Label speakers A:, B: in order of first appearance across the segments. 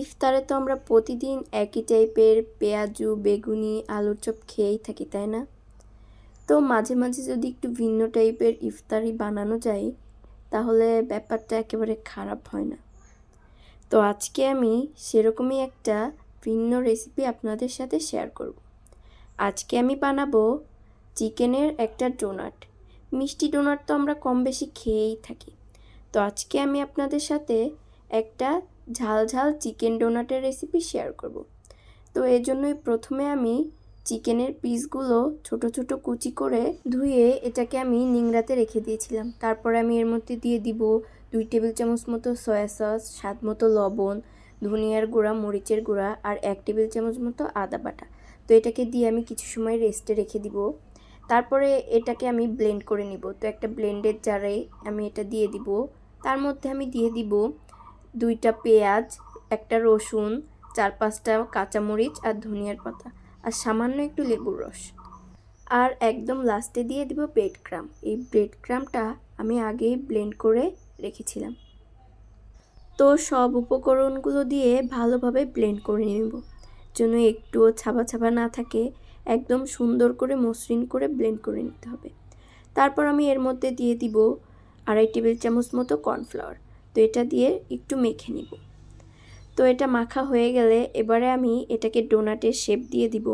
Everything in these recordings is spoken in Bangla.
A: ইফতারে তো আমরা প্রতিদিন একই টাইপের পেঁয়াজু, বেগুনি, আলুর চপ খেয়েই থাকি, তাই না? তো মাঝে মাঝে যদি একটু ভিন্ন টাইপের ইফতারি বানানো যায়, তাহলে ব্যাপারটা একেবারে খারাপ হয় না। তো আজকে আমি সেরকমই একটা ভিন্ন রেসিপি আপনাদের সাথে শেয়ার করব। আজকে আমি বানাবো চিকেনের একটা ডোনাট। মিষ্টি ডোনাট তো আমরা কম বেশি খেয়েই থাকি। তো আজকে আমি আপনাদের সাথে একটা ঝাল ঝাল চিকেন ডোনাটের রেসিপি শেয়ার করব। তো এর জন্যই প্রথমে আমি চিকেনের পিসগুলো ছোট ছোট কুচি করে ধুয়ে এটাকে আমি নিংড়াতে রেখে দিয়েছিলাম। তারপরে আমি এর মধ্যে দিয়ে দিব দুই টেবিল চামচ মতো সয়া সস স্বাদ মতো লবণ, ধনিয়ার গুঁড়া, মরিচের গুঁড়া আর এক টেবিল চামচ মতো আদা বাটা। তো এটাকে দিয়ে আমি কিছু সময় রেস্টে রেখে দিব। তারপরে এটাকে আমি ব্লেন্ড করে নিব। তো একটা ব্লেন্ডের জারে আমি এটা দিয়ে দিব। তার মধ্যে আমি দিয়ে দিব দুইটা পেঁয়াজ, একটা রসুন, চার পাঁচটা কাঁচামরিচ আর ধনিয়ার পাতা আর সামান্য একটু লেবুর রস। আর একদম লাস্টে দিয়ে দিব ব্রেড ক্রাম। এই ব্রেড ক্রামটা আমি আগেই ব্লেন্ড করে রেখেছিলাম। তো সব উপকরণগুলো দিয়ে ভালোভাবে ব্লেন্ড করে নেব। যেন একটুও ছাবা ছাবা না থাকে, একদম সুন্দর করে মসৃণ করে ব্লেন্ড করে নিতে হবে। তারপর আমি এর মধ্যে দিয়ে দিব আড়াই টেবিল চামচ মতো কর্নফ্লাওয়ার। তো এটা দিয়ে একটু মেখে নিব। তো এটা মাখা হয়ে গেলে এবারে আমি এটাকে ডোনাটের শেপ দিয়ে দিব।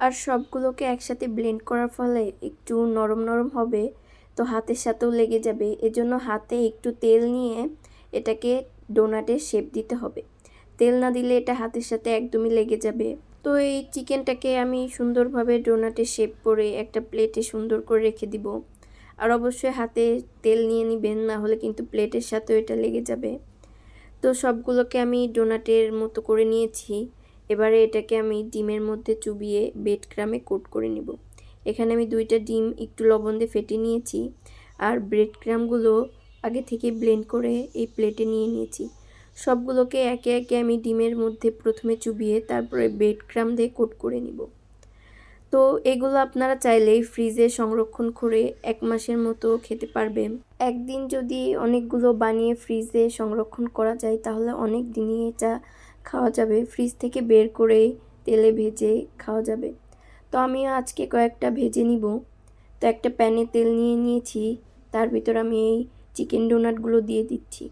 A: আর সবগুলোকে একসাথে ব্লেন্ড করার ফলে একটু নরম নরম হবে, তো হাতের সাথেও লেগে যাবে। এজন্য হাতে একটু তেল নিয়ে এটাকে ডোনাটের শেপ দিতে হবে। তেল না দিলে এটা হাতের সাথে একদমই লেগে যাবে। তো এই চিকেনটাকে আমি সুন্দরভাবে ডোনাটের শেপ করে একটা প্লেটে সুন্দর করে রেখে দিব। আর অবশ্যই হাতে তেল নিয়ে নিবেন, না হলে কিন্তু প্লেটের সাথেও এটা লেগে যাবে। তো সবগুলোকে আমি ডোনাটের মতো করে নিয়েছি। এবারে এটাকে আমি ডিমের মধ্যে চুবিয়ে বেড ক্রামে কোট করে নিব। এখানে আমি দুইটা ডিম একটু লবণ দিয়ে ফেটে নিয়েছি আর ব্রেড ক্রামগুলো আগে থেকে ব্লেন্ড করে এই প্লেটে নিয়ে নিয়েছি। সবগুলোকে একে একে আমি ডিমের মধ্যে প্রথমে চুবিয়ে তারপরে বেড ক্রাম দিয়ে কোট করে নিব। তো এগুলো আপনারা চাইলেই ফ্রিজে সংরক্ষণ করে এক মাসের মতো খেতে পারবেন। একদিন যদি অনেকগুলো বানিয়ে ফ্রিজে সংরক্ষণ করা যায়, তাহলে অনেক দিনই এটা খাওয়া যাবে। ফ্রিজ থেকে বের করে তেলে ভেজে খাওয়া যাবে। তো আমি আজকে কয়েকটা ভেজে নিব। তো একটা প্যানে তেল নিয়ে নিয়েছি, তার ভিতর আমি এই চিকেন ডোনাটগুলো দিয়ে দিচ্ছি।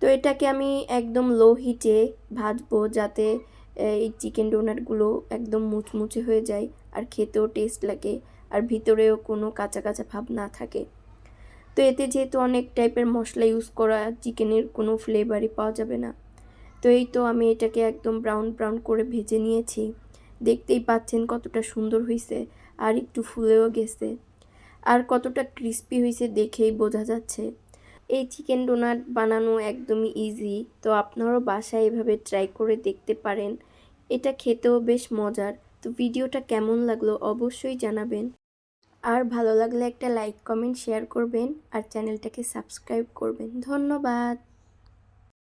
A: তো এটাকে আমি একদম লো হিটে ভাজবো যাতে এই চিকেন ডোনাটগুলো একদম মুচমুচে হয়ে যায়। আর খেতেও টেস্ট লাগে আর ভিতরেও কোনো কাঁচা কাঁচা ভাব না থাকে। তো এতে যেহেতু অনেক টাইপের মশলা ইউজ করা চিকেনের কোনো ফ্লেভারই পাওয়া যাবে না। তো এই তো আমি এটাকে একদম ব্রাউন ব্রাউন করে ভেজে নিয়েছি। দেখতেই পাচ্ছেন কতটা সুন্দর হয়েছে আর একটু ফুলেও গেছে। আর কতটা ক্রিস্পি হয়েছে দেখেই বোঝা যাচ্ছে। এই চিকেন ডোনাট বানানো একদমই ইজি তো আপনারাও বাসায় এভাবে ট্রাই করে দেখতে পারেন। এটা খেতেও বেশ মজার। তো ভিডিওটা কেমন লাগল অবশ্যই জানাবেন। আর ভালো লাগলে একটা লাইক, কমেন্ট, শেয়ার করবেন আর চ্যানেলটাকে সাবস্ক্রাইব করবেন। ধন্যবাদ।